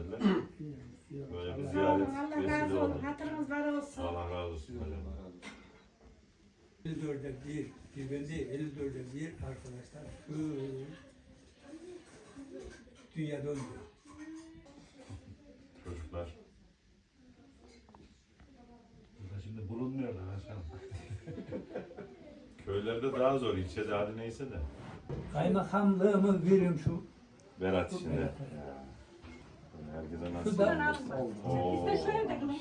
dediler. Böyle bir ziyaret Allah vesile oldu. Hatırınız var olsun. Allah razı olsun hocam. 54'e bir, bir değil, 54'e bir arkadaşlar şu dünya döndü. Çocuklar. Burada şimdi bulunmuyor da başkanım. Köylerde daha zor. ilçede hadi neyse de. Kaymakamlığımı veriyorum şu. Berat içinde. Herkese? Şu da Oo. Biz de şöyle de kılın.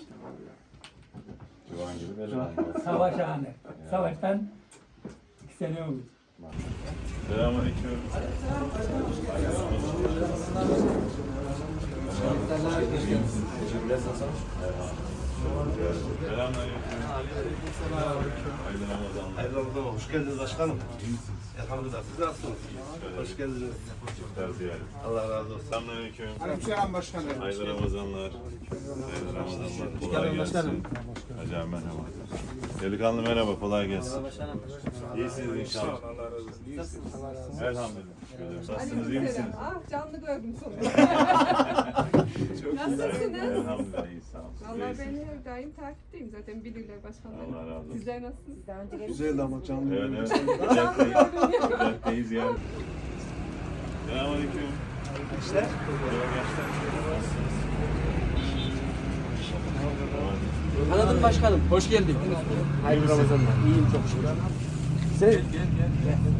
Civan gibi belirlendi. savaşhane. Savaştan iki sene oldu. Selamünaleyküm. Selamünaleyküm. Hayırlı Ramazanlar. Hayırlı Ramazan. Hoş geldiniz başkanım. Elhamdülillah. Siz nasılsınız? Hoş geldiniz. Ziyaret. Allah razı olsun. Selamünaleyküm. Aleykümselam başkanım. Hayırlı Ramazanlar. Hayırlı Ramazanlar. Kolay gelsin. Hacı abi merhaba. Delikanlı merhaba. Kolay gelsin. İyisiniz inşallah. Elhamdülillah. Şöyle, Nasılsınız? iyi misiniz? Ah canlı gördüm sonunda. Nasılsınız? Elhamdülillah iyi sağ olun. Vallahi İyisiniz. ben her daim takipteyim zaten biliyorlar başkanlarım. Allah razı olsun. Sizler nasılsınız? Daha önce Güzeldi ama canlı. Evet evet. Ocak'tayız. Yani. Selamünaleyküm. İşler. Merhaba gençler. Nasılsınız? Anladım başkanım. Hoş geldin. Hayırlı Ramazanlar. İyiyim çok şükür. Sen,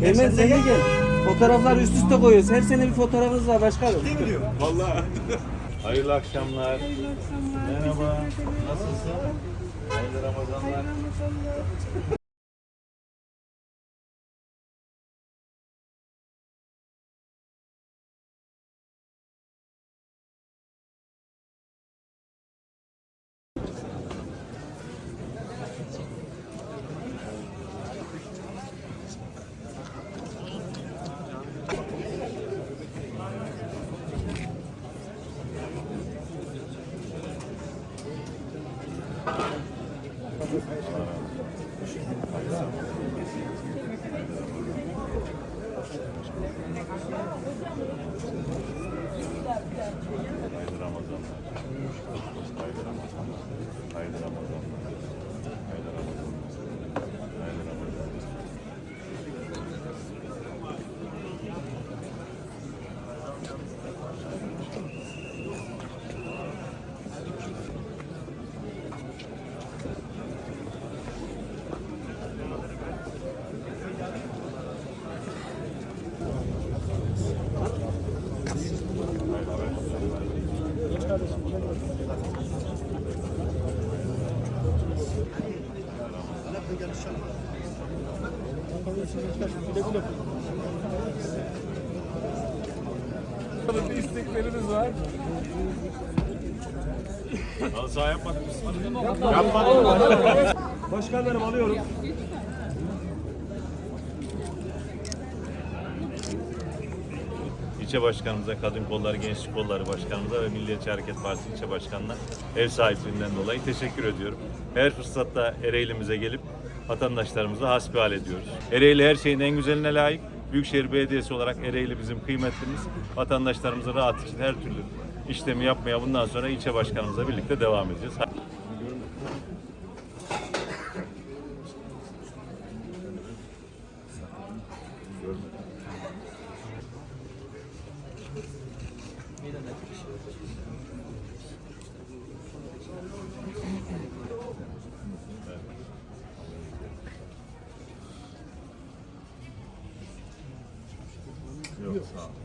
Hemen sen de gel. Fotoğraflar üst üste koyuyoruz. Her sene bir fotoğrafınız var başkanım. Vallahi. Hayırlı akşamlar. Merhaba. Nasılsın? Hayırlı Ramazanlar. Hayırlı Thank you. Halı saha yapmadık biz. Yapmadık. Başkanlarım alıyorum. İlçe başkanımıza, Kadın Kolları, Gençlik Kolları Başkanımıza ve Milliyetçi Hareket Partisi ilçe başkanına ev sahipliğinden dolayı teşekkür ediyorum. Her fırsatta Ereğli'mize gelip vatandaşlarımızı hasbihal ediyoruz. Ereğli her şeyin en güzeline layık. Büyükşehir Belediyesi olarak Ereğli bizim kıymetlimiz. Vatandaşlarımızı rahat için her türlü işlemi yapmaya bundan sonra ilçe başkanımızla birlikte devam edeceğiz. では。